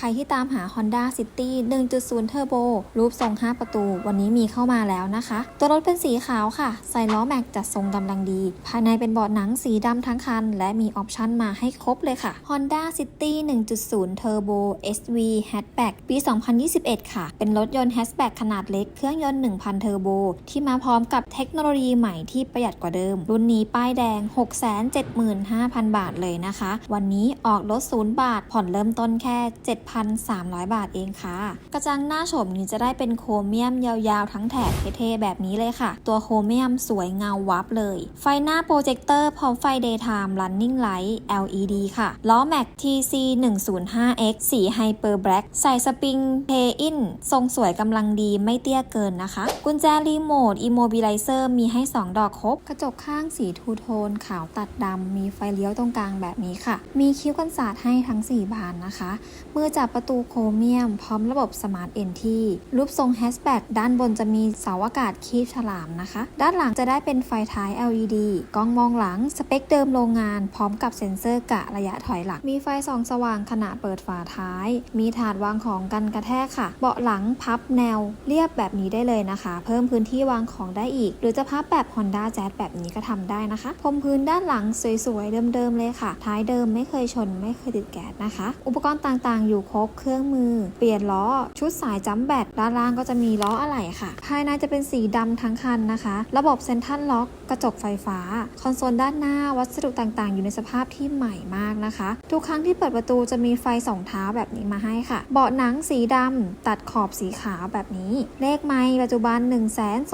ใครที่ตามหา Honda City 1.0 Turbo รูปทรง 5 ประตู วันนี้มีเข้ามาแล้วนะคะ ตัวรถเป็นสีขาวค่ะ ใส่ล้อแม็กจัดทรงกำลังดี ภายในเป็นเบาะหนังสีดำทั้งคัน และมีออปชั่นมาให้ครบเลยค่ะ Honda City 1.0 Turbo SV Hatchback ปี 2021 ค่ะ เป็นรถยนต์ Hatchback ขนาดเล็กเครื่องยนต์ 1,000 เทอร์โบ ที่มาพร้อมกับเทคโนโลยีใหม่ที่ประหยัดกว่าเดิม รุ่นนี้ป้ายแดง 675,000 บาทเลยนะคะ วันนี้ออกรถ0บาทผ่อนเริ่มต้นแค่ 7 7,300 บาทเองค่ะ กระจังหน้าโฉมนี้จะได้เป็นโครเมียมยาวๆ ทั้งแถบเท่ๆแบบนี้เลยค่ะ ตัวโครเมียมสวยเงาวับเลย ไฟหน้าโปรเจคเตอร์พร้อมไฟ daytime running light LED ค่ะล้อแม็ก TC 105X สีไฮเปอร์แบล็กใส่สปริงเพอินทรงสวยกำลังดีไม่เตี้ยเกินนะคะ กุญแจรีโมท Immobilizer มีให้ 2 ดอกครบ กระจกข้างสีทูโทน ขาวตัดดำมีไฟเลี้ยวตรงกลางแบบนี้ค่ะ มีคิ้วกันศาสตร์ให้ทั้ง 4 บานนะคะมือจบประตูโครเมียม พร้อมระบบสมาร์ทเอนทีรูปทรงแฮชแบ็กด้านบนจะมีเสาอากาศคีบฉลามนะคะ ด้านหลังจะได้เป็นไฟท้าย LED กล้องมองหลัง สเปคเดิมโรงงาน พร้อมกับเซ็นเซอร์กะระยะถอยหลัง มีไฟส่องสว่างขณะเปิดฝาท้าย มีถาดวางของกันกระแทกค่ะ เบาะหลังพับแนว เรียบแบบนี้ได้เลยนะคะ เพิ่มพื้นที่วางของได้อีก หรือจะพับแบบ Honda Jazz แบบนี้ก็ทำได้นะคะพรมพื้นด้านหลังสวยๆเดิมๆเลยค่ะ ท้ายเดิมไม่เคยชนไม่เคยติดแก๊สนะคะ อุปกรณ์ต่างๆอยู่ครบเครื่องมือ เปลี่ยนล้อ ชุดสายจัมแบตด้านล่างก็จะมีล้ออะไหล่ค่ะ ภายในจะเป็นสีดำทั้งคันนะคะ ระบบเซนทัลล็อก กระจกไฟฟ้า คอนโซลด้านหน้าวัสดุต่างๆ อยู่ในสภาพที่ใหม่มากนะคะ ทุกครั้งที่เปิดประตูจะมีไฟสองเท้าแบบนี้มาให้ค่ะ เบาะหนังสีดำตัดขอบสีขาวแบบนี้ เลขไมล์ปัจจุบัน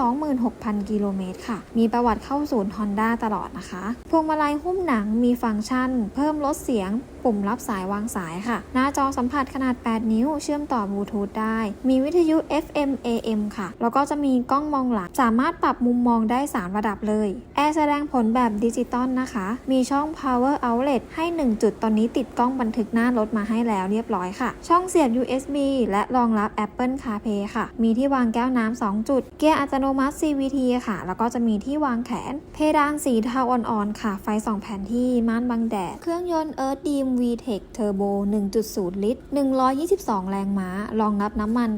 126,000 กิโลเมตรค่ะ มีประวัติเข้าศูนย์ Honda ตลอดนะคะ พวงมาลัยหุ้มหนังมีฟังก์ชัน เพิ่มลดเสียง ปุ่มรับสายวางสายค่ะ หน้าจอสัมผัสขนาด 8 นิ้ว เชื่อมต่อบลูทูธได้ มีวิทยุ FM AM ค่ะ แล้วก็จะมีกล้องมองหลัง สามารถปรับมุมมองได้ 3 ระดับเลย แอร์แสดงผลแบบดิจิตอลนะคะ มีช่อง power outlet ให้ 1 จุดตอนนี้ติดกล้องบันทึกหน้ารถมาให้แล้วเรียบร้อยค่ะ ช่องเสียบ USB และรองรับ Apple CarPlay ค่ะ มีที่วางแก้วน้ำ 2 จุด เกียร์อัตโนมัติ CVT ค่ะ แล้วก็จะมีที่วางแขน เพดานสีเทาอ่อนๆค่ะ ไฟส่องแผนที่ ม่านบังแดด เครื่องยนต์ Earth Dream VTEC Turbo 1.0 ลิตร122 แรงม้ารองรับน้ำมัน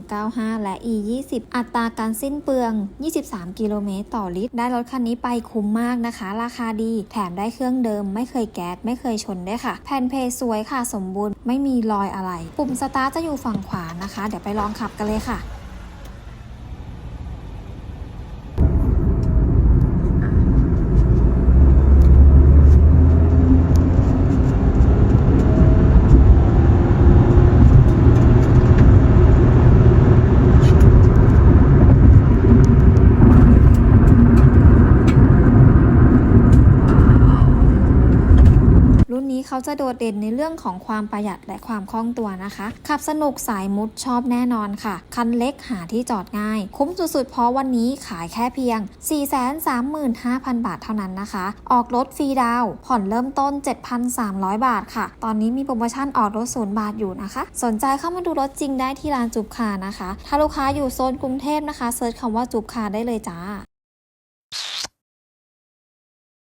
9195 และ E20 อัตราการสิ้นเปลือง 23 กิโลเมตรต่อลิตร ได้รถคันนี้ไปคุ้มมากนะคะ ราคาดี แถมได้เครื่องเดิม ไม่เคยแก๊ส ไม่เคยชนด้วยค่ะ แผ่นเพย์สวยค่ะ สมบูรณ์ ไม่มีรอยอะไร ปุ่มสตาร์ทจะอยู่ฝั่งขวานะคะ เดี๋ยวไปลองขับกันเลยค่ะ จะโดดเด่นในเรื่องของความประหยัดและความคล่องตัวนะคะ ขับสนุกสายมุดชอบแน่นอนค่ะ คันเล็กหาที่จอดง่าย คุ้มสุดๆ เพราะวันนี้ขายแค่เพียง 435,000 บาทเท่านั้นนะคะ ออกรถฟรีดาวผ่อนเริ่มต้น 7,300 บาทค่ะ ตอนนี้มีโปรโมชั่นออกรถศูนย์บาทอยู่นะคะ สนใจเข้ามาดูรถจริงได้ที่ร้านจุบคานะคะ ถ้าลูกค้าอยู่โซนกรุงเทพนะคะเซิร์ชคำว่าจุบคาได้เลยจ้า